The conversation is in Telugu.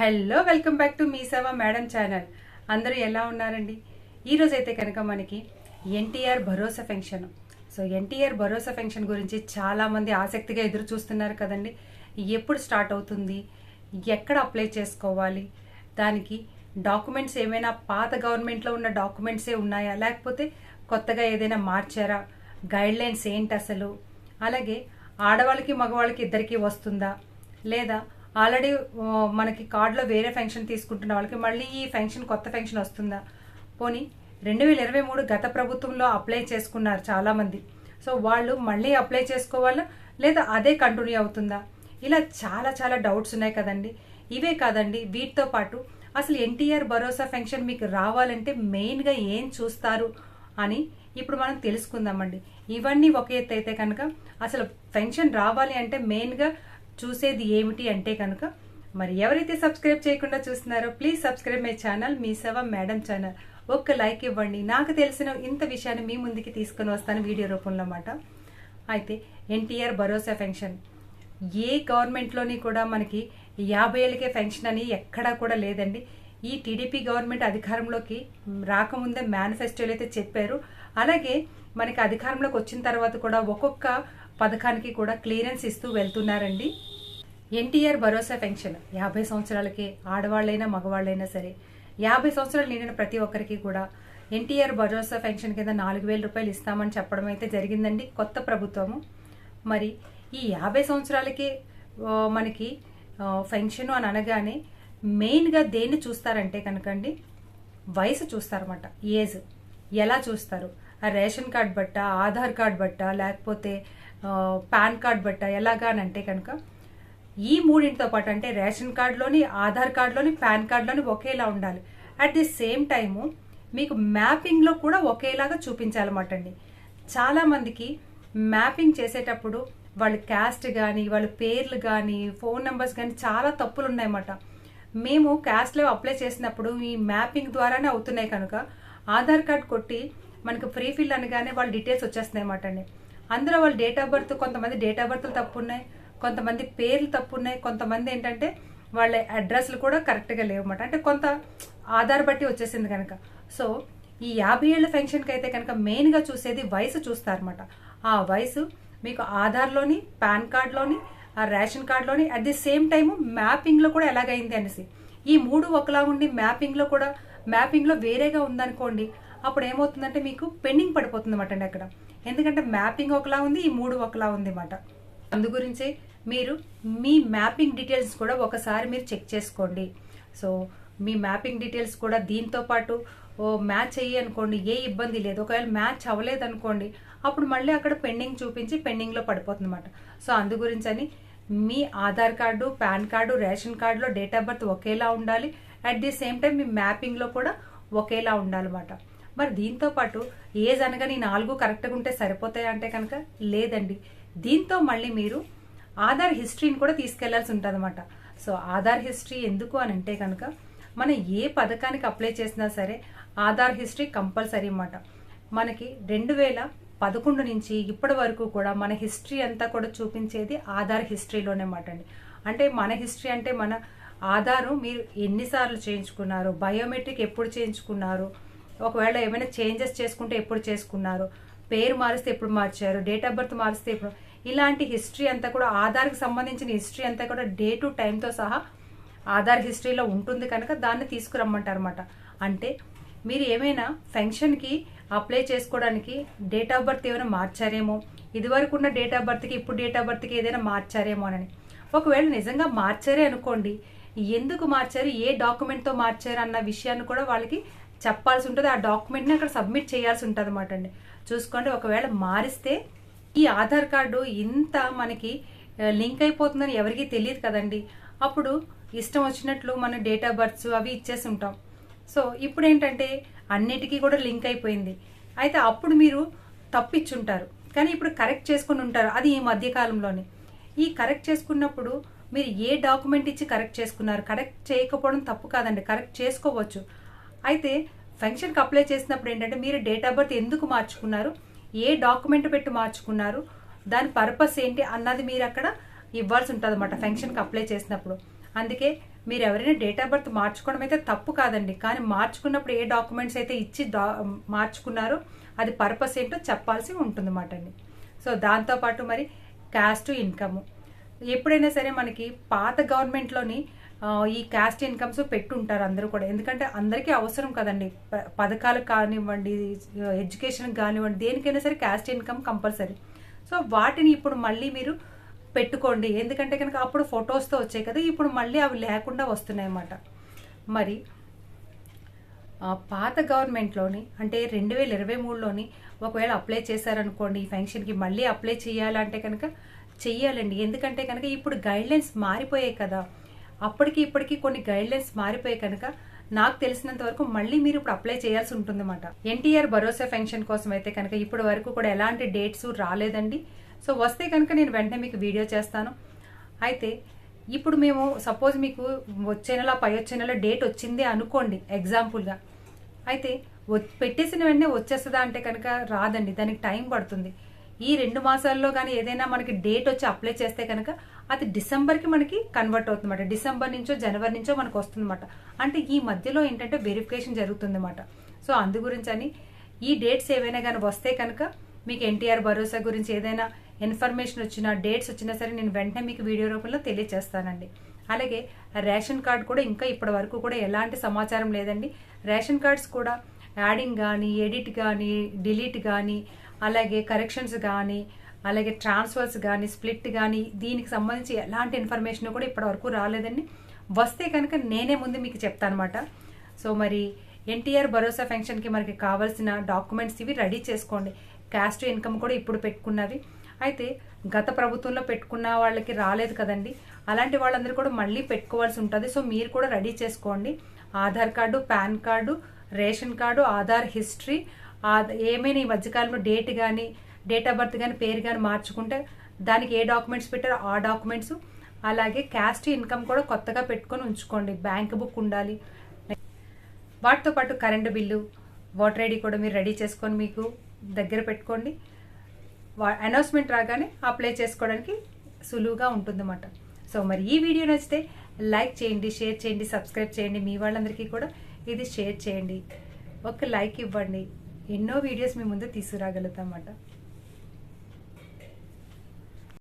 హలో వెల్కమ్ బ్యాక్ టు మీ సేవ మేడం ఛానల్. అందరూ ఎలా ఉన్నారండి? ఈరోజు అయితే కనుక మనకి ఎన్టీఆర్ భరోసా ఫెన్షన్ సో ఎన్టీఆర్ భరోసా ఫెన్షన్ గురించి చాలామంది ఆసక్తిగా ఎదురు చూస్తున్నారు కదండి. ఎప్పుడు స్టార్ట్ అవుతుంది? ఎక్కడ అప్లై చేసుకోవాలి? దానికి డాక్యుమెంట్స్ ఏమైనా పాత గవర్నమెంట్లో ఉన్న డాక్యుమెంట్సే ఉన్నాయా? లేకపోతే కొత్తగా ఏదైనా మార్చారా? గైడ్ లైన్స్ ఏంటి అసలు? అలాగే ఆడవాళ్ళకి మగవాళ్ళకి ఇద్దరికీ వస్తుందా? లేదా ఆల్రెడీ మనకి కార్డులో వేరే ఫెన్షన్ తీసుకుంటున్న వాళ్ళకి మళ్ళీ ఈ ఫెన్షన్ కొత్త ఫెన్షన్ వస్తుందా? పోనీ రెండు వేల ఇరవై మూడు గత ప్రభుత్వంలో అప్లై చేసుకున్నారు చాలామంది. సో వాళ్ళు మళ్ళీ అప్లై చేసుకోవాలా? లేదా అదే కంటిన్యూ అవుతుందా? ఇలా చాలా చాలా డౌట్స్ ఉన్నాయి కదండి. ఇవే కాదండి వీటితో పాటు అసలు ఎన్టీఆర్ భరోసా ఫెన్షన్ మీకు రావాలంటే మెయిన్గా ఏం చూస్తారు అని ఇప్పుడు మనం తెలుసుకుందామండి. ఇవన్నీ ఒక ఎత్తు అయితే కనుక అసలు పెన్షన్ రావాలి అంటే మెయిన్గా చూసేది ఏమిటి అంటే కనుక మరి ఎవరైతే సబ్స్క్రైబ్ చేయకుండా చూస్తున్నారో ప్లీజ్ సబ్స్క్రైబ్ మై ఛానల్ మీ సేవ మేడం ఛానల్ ఒక్క లైక్ ఇవ్వండి. నాకు తెలిసిన ఇంత విషయాన్ని మీ ముందుకి తీసుకొని వస్తాను వీడియో రూపంలో అన్నమాట. అయితే ఎన్టీఆర్ భరోసా పెన్షన్. ఏ గవర్నమెంట్లోని కూడా మనకి యాభై ఏళ్ళకే పెన్షన్ అని ఎక్కడా కూడా లేదండి. ఈ టీడీపీ గవర్నమెంట్ అధికారంలోకి రాకముందే మేనిఫెస్టోలు అయితే చెప్పారు. అలాగే మనకి అధికారంలోకి వచ్చిన తర్వాత కూడా ఒక్కొక్క పథకానికి కూడా క్లియరెన్స్ ఇస్తూ వెళ్తున్నారండి. ఎన్టీఆర్ భరోసా పెన్షన్. యాభై సంవత్సరాలకి ఆడవాళ్ళైనా మగవాళ్ళైనా సరే యాభై సంవత్సరాలు నిండిన ప్రతి ఒక్కరికి కూడా ఎన్టీఆర్ భరోసా పెన్షన్ కింద నాలుగు వేల రూపాయలు ఇస్తామని చెప్పడం అయితే జరిగిందండి కొత్త ప్రభుత్వము. మరి ఈ యాభై సంవత్సరాలకి మనకి పెన్షన్ అని అనగానే మెయిన్గా దేన్ని చూస్తారంటే కనుకండి వయసు చూస్తారన్నమాట ఏజ్. ఎలా చూస్తారు? ఆ రేషన్ కార్డ్ బట్ట ఆధార్ కార్డ్ బట్ట లేకపోతే పాన్ కార్డ్ బట్ట ఎలాగా అని అంటే కనుక ఈ మూడింటితో పాటు అంటే రేషన్ కార్డులోని ఆధార్ కార్డులోని పాన్ కార్డులోని ఒకేలా ఉండాలి. అట్ ది సేమ్ టైము మీకు మ్యాపింగ్లో కూడా ఒకేలాగా చూపించాలన్నమాట అండి. చాలామందికి మ్యాపింగ్ చేసేటప్పుడు వాళ్ళ క్యాస్ట్ కానీ వాళ్ళ పేర్లు కానీ ఫోన్ నెంబర్స్ కానీ చాలా తప్పులు ఉన్నాయన్నమాట. మేము క్యాస్ట్లో అప్లై చేసినప్పుడు ఈ మ్యాపింగ్ ద్వారానే అవుతున్నాయి కనుక ఆధార్ కార్డ్ కొట్టి మనకు ఫ్రీ ఫిల్ అనగానే వాళ్ళ డీటెయిల్స్ వచ్చేస్తున్నాయి అన్నమాట అండి. అందులో వాళ్ళ డేట్ ఆఫ్ బర్త్ కొంతమంది డేట్ ఆఫ్ బర్త్లు తప్పు ఉన్నాయి కొంతమంది పేర్లు తప్పు ఉన్నాయి కొంతమంది ఏంటంటే వాళ్ళ అడ్రస్లు కూడా కరెక్ట్గా లేవన్నమాట. అంటే కొంత ఆధార్ బట్టి వచ్చేసింది కనుక. సో ఈ యాభై ఏళ్ళ ఫెన్షన్కి అయితే కనుక మెయిన్గా చూసేది వయసు చూస్తారన్నమాట. ఆ వయసు మీకు ఆధార్లోని పాన్ కార్డ్లోని ఆ రేషన్ కార్డులోని అట్ ది సేమ్ టైము మ్యాపింగ్లో కూడా ఎలాగైంది అనేసి. ఈ మూడు ఒకలా ఉండి మ్యాపింగ్లో కూడా మ్యాపింగ్లో వేరేగా ఉందనుకోండి అప్పుడు ఏమవుతుందంటే మీకు పెండింగ్ పడిపోతుంది అన్నమాట అండి అక్కడ. ఎందుకంటే మ్యాపింగ్ ఒకలా ఉంది ఈ మూడు ఒకలా ఉంది అన్నమాట అందు గురించి మీరు మీ మ్యాపింగ్ డీటెయిల్స్ కూడా ఒకసారి మీరు చెక్ చేసుకోండి. సో మీ మ్యాపింగ్ డీటెయిల్స్ కూడా దీంతో పాటు ఓ మ్యాచ్ అయ్యి అనుకోండి ఏ ఇబ్బంది లేదు. ఒకవేళ మ్యాచ్ అవ్వలేదు అనుకోండి అప్పుడు మళ్ళీ అక్కడ పెండింగ్ చూపించి పెండింగ్లో పడిపోతుంది అనమాట సో అందు గురించి అని మీ Aadhaar card PAN card ration కార్డులో డేట్ ఆఫ్ బర్త్ ఒకేలా ఉండాలి. అట్ ది సేమ్ టైం మీ మ్యాపింగ్లో కూడా ఒకేలా ఉండాలన్నమాట. మరి దీంతో పాటు ఏజ్ అనగా నీ నాలుగు కరెక్ట్గా ఉంటే సరిపోతాయి అంటే కనుక లేదండి. దీంతో మళ్ళీ మీరు ఆధార్ హిస్టరీని కూడా తీసుకెళ్ళాల్సి ఉంటుంది అనమాట సో ఆధార్ హిస్టరీ ఎందుకు అని అంటే కనుక మనం ఏ పథకానికి అప్లై చేసినా సరే ఆధార్ హిస్టరీ కంపల్సరీ అన్నమాట. మనకి రెండు వేల పదకొండు నుంచి ఇప్పటి వరకు కూడా మన హిస్టరీ అంతా కూడా చూపించేది ఆధార్ హిస్టరీలోనే మాట అండి. అంటే మన హిస్టరీ అంటే మన ఆధారు మీరు ఎన్నిసార్లు చేయించుకున్నారు బయోమెట్రిక్ ఎప్పుడు చేయించుకున్నారు ఒకవేళ ఏమైనా చేంజెస్ చేసుకుంటే ఎప్పుడు చేసుకున్నారు పేరు మారిస్తే ఎప్పుడు మార్చారు? డేట్ ఆఫ్ బర్త్ మారిస్తే ఎప్పుడు? ఇలాంటి హిస్టరీ అంతా కూడా ఆధార్కి సంబంధించిన హిస్టరీ అంతా కూడా డే టు టైంతో సహా ఆధార్ హిస్టరీలో ఉంటుంది కనుక దాన్ని తీసుకురమ్మంటారు అనమాట అంటే మీరు ఏమైనా ఫెన్షన్కి అప్లై చేసుకోవడానికి డేట్ ఆఫ్ బర్త్ ఏమైనా మార్చారేమో? ఇదివరకు ఉన్న డేట్ ఆఫ్ బర్త్కి ఇప్పుడు డేట్ ఆఫ్ బర్త్కి ఏదైనా మార్చారేమో అని. ఒకవేళ నిజంగా మార్చారే అనుకోండి ఎందుకు మార్చారు? ఏ డాక్యుమెంట్తో మార్చారు? అన్న విషయాన్ని కూడా వాళ్ళకి చెప్పాల్సి ఉంటుంది. ఆ డాక్యుమెంట్ని అక్కడ సబ్మిట్ చేయాల్సి ఉంటుంది అనమాట అండి. చూసుకోండి. ఒకవేళ మారిస్తే ఈ ఆధార్ కార్డు ఇంత మనకి లింక్ అయిపోతుందని ఎవరికీ తెలియదు కదండి. అప్పుడు ఇష్టం వచ్చినట్లు మన డేట్ ఆఫ్ బర్త్స్ అవి ఇచ్చేసి ఉంటాం. సో ఇప్పుడు ఏంటంటే అన్నిటికీ కూడా లింక్ అయిపోయింది. అయితే అప్పుడు మీరు తప్పిచ్చుంటారు కానీ ఇప్పుడు కరెక్ట్ చేసుకుని ఉంటారు. అది ఈ మధ్యకాలంలోనే ఈ కరెక్ట్ చేసుకున్నప్పుడు మీరు ఏ డాక్యుమెంట్ ఇచ్చి కరెక్ట్ చేసుకున్నారు? కరెక్ట్ చేయకపోవడం తప్పు కాదండి. కరెక్ట్ చేసుకోవచ్చు. అయితే ఫంక్షన్కి అప్లై చేసినప్పుడు ఏంటంటే మీరు డేట్ ఆఫ్ బర్త్ ఎందుకు మార్చుకున్నారు? ఏ డాక్యుమెంట్ పెట్టి మార్చుకున్నారు? దాని పర్పస్ ఏంటి అన్నది మీరు అక్కడ ఇవ్వాల్సి ఉంటుంది అనమాట ఫంక్షన్కి అప్లై చేసినప్పుడు. అందుకే మీరు ఎవరైనా డేట్ ఆఫ్ బర్త్ మార్చుకోవడం అయితే తప్పు కాదండి. కానీ మార్చుకున్నప్పుడు ఏ డాక్యుమెంట్స్ అయితే ఇచ్చి డా మార్చుకున్నారో అది పర్పస్ ఏంటో చెప్పాల్సి ఉంటుందన్నమాట అండి. సో దాంతోపాటు మరి క్యాస్ట్ ఇన్కమ్. ఎప్పుడైనా సరే మనకి పాత గవర్నమెంట్లోని ఈ క్యాస్ట్ ఇన్కమ్స్ పెట్టుంటారు అందరూ కూడా. ఎందుకంటే అందరికీ అవసరం కదండి. ప- పథకాలకు కానివ్వండి ఎడ్యుకేషన్కి కానివ్వండి దేనికైనా సరే క్యాస్ట్ ఇన్కమ్ కంపల్సరీ సో వాటిని ఇప్పుడు మళ్ళీ మీరు పెట్టుకోండి. ఎందుకంటే కనుక అప్పుడు ఫొటోస్తో వచ్చాయి కదా ఇప్పుడు మళ్ళీ అవి లేకుండా వస్తున్నాయి అన్నమాట మరి పాత గవర్నమెంట్లోని అంటే రెండు వేల ఇరవై మూడులోని ఒకవేళ అప్లై చేశారనుకోండి ఈ పెన్షన్కి మళ్ళీ అప్లై చేయాలంటే కనుక చెయ్యాలండి. ఎందుకంటే కనుక ఇప్పుడు గైడ్లైన్స్ మారిపోయాయి కదా. అప్పటికి ఇప్పటికి కొన్ని గైడ్లైన్స్ మారిపోయాయి కనుక నాకు తెలిసినంత వరకు మళ్ళీ మీరు ఇప్పుడు అప్లై చేయాల్సి ఉంటుందన్నమాట. ఎన్టీఆర్ భరోసా పెన్షన్ కోసం అయితే కనుక ఇప్పటి వరకు కూడా ఎలాంటి డేట్స్ రాలేదండి. సో వస్తే కనుక నేను వెంటనే మీకు వీడియో చేస్తాను. అయితే ఇప్పుడు మేము సపోజ్ మీకు వచ్చే నెల పై వచ్చే నెల డేట్ వచ్చింది అనుకోండి ఎగ్జాంపుల్గా అయితే పెట్టేసిన వెంటనే వచ్చేస్తుందా అంటే కనుక రాదండి. దానికి టైం పడుతుంది. ఈ రెండు మాసాల్లో కానీ ఏదైనా మనకి డేట్ వచ్చి అప్లై చేస్తే కనుక అది డిసెంబర్కి మనకి కన్వర్ట్ అవుతుందన్నమాట. డిసెంబర్ నుంచో జనవరి నుంచో మనకు వస్తుందన్నమాట. అంటే ఈ మధ్యలో ఏంటంటే వెరిఫికేషన్ జరుగుతుందన్నమాట. సో అందు గురించి అని ఈ డేట్స్ ఏవైనా కానీ వస్తే కనుక మీకు ఎన్టీఆర్ భరోసా గురించి ఏదైనా ఇన్ఫర్మేషన్ వచ్చినా డేట్స్ వచ్చినా సరే నేను వెంటనే మీకు వీడియో రూపంలో తెలియజేస్తానండి అలాగే రేషన్ కార్డ్ కూడా ఇంకా ఇప్పటి వరకు కూడా ఎలాంటి సమాచారం లేదండి. రేషన్ కార్డ్స్ కూడా యాడింగ్ కానీ ఎడిట్ కానీ డిలీట్ కానీ అలాగే కరెక్షన్స్ కానీ అలాగే ట్రాన్స్ఫర్స్ కానీ స్ప్లిట్ కానీ దీనికి సంబంధించి ఎలాంటి ఇన్ఫర్మేషన్ కూడా ఇప్పటి వరకు రాలేదండి. వస్తే కనుక నేనే ముందు మీకు చెప్తాను అనమాట సో మరి ఎన్టీఆర్ భరోసా ఫంక్షన్కి మనకి కావాల్సిన డాక్యుమెంట్స్ ఇవి రెడీ చేసుకోండి. క్యాస్ట్ ఇన్కమ్ కూడా ఇప్పుడు పెట్టుకున్నవి. అయితే గత ప్రభుత్వంలో పెట్టుకున్న వాళ్ళకి రాలేదు కదండి. అలాంటి వాళ్ళందరూ కూడా మళ్ళీ పెట్టుకోవాల్సి ఉంటుంది. సో మీరు కూడా రెడీ చేసుకోండి. Aadhaar card PAN card ration card Aadhaar history ఏమైనా ఈ మధ్యకాలంలో డేట్ కానీ డేట్ ఆఫ్ బర్త్ కానీ పేరు కానీ మార్చుకుంటే దానికి ఏ డాక్యుమెంట్స్ పెట్టారో ఆ డాక్యుమెంట్స్. అలాగే క్యాస్ట్ ఇన్కమ్ కూడా కొత్తగా పెట్టుకొని ఉంచుకోండి. బ్యాంక్ బుక్ ఉండాలి. వాటితో పాటు కరెంటు బిల్లు వాటర్ ఐడి కూడా మీరు రెడీ చేసుకొని మీకు దగ్గర పెట్టుకోండి. అనౌన్స్మెంట్ రాగానే అప్లై చేసుకోవడానికి సులువుగా ఉంటుందన్నమాట. సో మరి ఈ వీడియో నచ్చితే లైక్ చేయండి షేర్ చేయండి సబ్స్క్రైబ్ చేయండి. మీ వాళ్ళందరికీ కూడా ఇది షేర్ చేయండి. ఒక లైక్ ఇవ్వండి. ఎన్నో వీడియోస్ మీ ముందు తీసుకురాగలుగుతాం అన్నమాట.